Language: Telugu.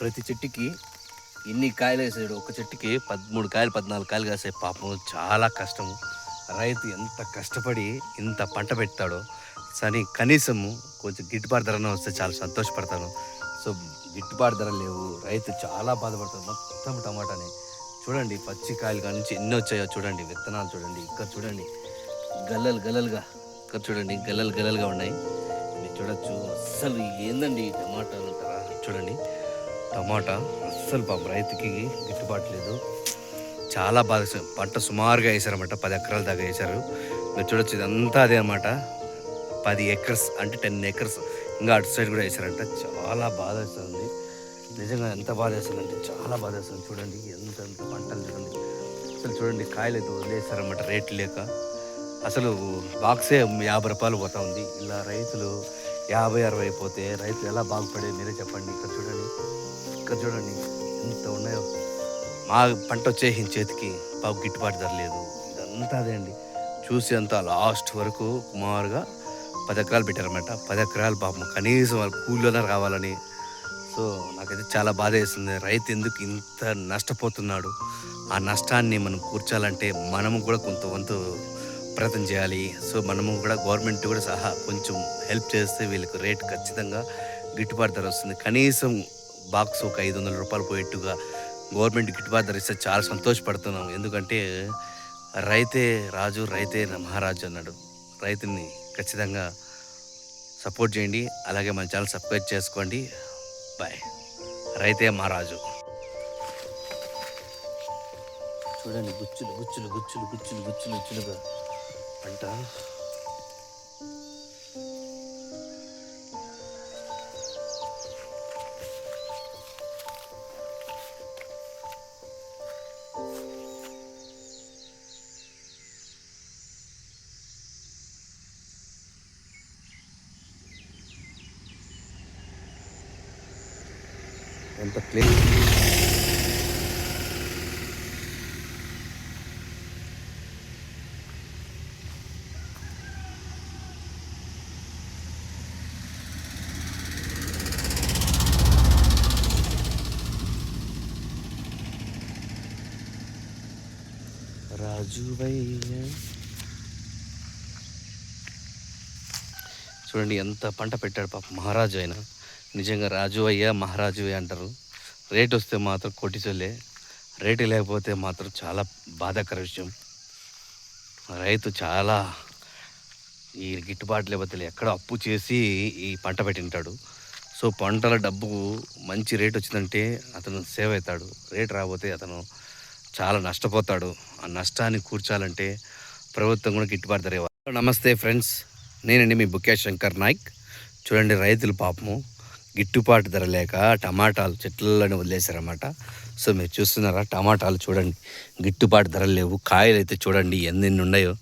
ప్రతి చెట్టుకి ఎన్ని కాయలు వేసాడు. ఒక చెట్టుకి పదమూడు కాయలు పద్నాలుగు కాయలు కాసే పాపం చాలా కష్టం రైతు ఎంత కష్టపడి ఇంత పంట పెడతాడో సరే కనీసము కొంచెం గిట్టుబాటు ధరన వస్తే చాలా సంతోషపడతాను. సో గిట్టుబాటు ధర లేవు. రైతు చాలా బాధపడతాడు. మొత్తం టమాటాని. చూడండి పచ్చి కాయలు కానీ నుంచి ఎన్ని వచ్చాయో చూడండి. విత్తనాలు చూడండి ఇక్కడ చూడండి. గల్లలు గల్లలుగా ఇక్కడ చూడండి గల్లలు గల్లలుగా ఉన్నాయి. మీరు చూడొచ్చు. అస్సలు ఏందండి టమాటాలు? చూడండి. టమాటా అస్సలు పాపం రైతుకి గిట్టుబాటు లేదు. చాలా బాగా పంట సుమారుగా వేసారన్నమాట పది ఎకరాల దాకా వేశారు. మీరు చూడొచ్చు ఇదంతా అదే అనమాట పది ఎకర్స్ అంటే టెన్ ఎకర్స్. ఇంకా అటు సైడ్ కూడా వేసారంట చాలా బాధ వేస్తుంది. నిజంగా ఎంత బాధ వేస్తుందంటే చాలా బాధ వేస్తుంది. చూడండి ఎంత ఎంత పంటలు చూడండి. అసలు చూడండి కాయలు అయితే వదిలేసారన్నమాట రేట్లు లేక. అసలు బాక్సే యాభై రూపాయలు పోతా ఉంది. ఇలా రైతులు యాభై అరవై అయిపోతే రైతులు ఎలా బాగుపడే మీరే చెప్పండి. ఇక్కడ చూడండి ఇక్కడ చూడండి ఎంత ఉన్నాయో. మా పంట వచ్చేసిన చేతికి బాగు గిట్టుబాటు ధర లేదు. ఇదంతా అదే అండి. చూసి అంతా లాస్ట్ వరకు సుమారుగా పది ఎకరాలు పెట్టారన్నమాట. పది ఎకరాలు పాపం కనీసం వాళ్ళ కూలీలోనే రావాలని. సో నాకైతే చాలా బాధ వేస్తుంది రైతు ఎందుకు ఇంత నష్టపోతున్నాడు? ఆ నష్టాన్ని మనం కూర్చాలంటే మనము కూడా కొంత వంతు ప్రయత్నం చేయాలి. సో మనము కూడా గవర్నమెంట్ కూడా సహా కొంచెం హెల్ప్ చేస్తే వీళ్ళకి రేట్ ఖచ్చితంగా గిట్టుబాటు ధర వస్తుంది. కనీసం బాక్స్ ఒక ఐదు వందల రూపాయలు పోయేట్టుగా గవర్నమెంట్ గిట్టుబాటు ధర ఇస్తే చాలా సంతోషపడుతున్నాం. ఎందుకంటే రైతే రాజు రైతే మహారాజు అన్నాడు. రైతుని ఖచ్చితంగా సపోర్ట్ చేయండి. అలాగే మన ఛానల్ సబ్స్క్రైబ్ చేసుకోండి. బాయ్ రైతే మహారాజు. చూడండి గుచ్చులు గుచ్చులు గుచ్చులు గుచ్చులు గుచ్చులు గుచ్చులుగా. పంట ఎంత క్లీన్ రాజువయ్య. చూడండి ఎంత పంట పెట్టాడు పాప మహారాజు అయినా నిజంగా రాజు అయ్యా మహారాజు అంటారు. రేట్ వస్తే మాత్రం కొట్టిచొల్లే రేటు లేకపోతే మాత్రం చాలా బాధాకర విషయం. రైతు చాలా ఈ గిట్టుబాటు లేకపోతే ఎక్కడ అప్పు చేసి ఈ పంట పెట్టింటాడు. సో పంటల డబ్బు మంచి రేట్ వచ్చిందంటే అతను సేవ్ అవుతాడు. రేట్ రాకపోతే అతను చాలా నష్టపోతాడు. ఆ నష్టాన్ని కూర్చాలంటే ప్రభుత్వం కూడా గిట్టుబాటు ధర ఇవ్వాలి. నమస్తే ఫ్రెండ్స్ నేనండి మీ బుకే శంకర్ నాయక్. చూడండి రైతులు పాపము గిట్టుబాటు ధర లేక టమాటాలు చెట్లలోనే వదిలేశారన్నమాట. సో మీరు చూస్తున్నారా టమాటాలు చూడండి గిట్టుబాటు ధరలు లేవు కాయలు అయితే చూడండి ఎన్ని ఉన్నాయో.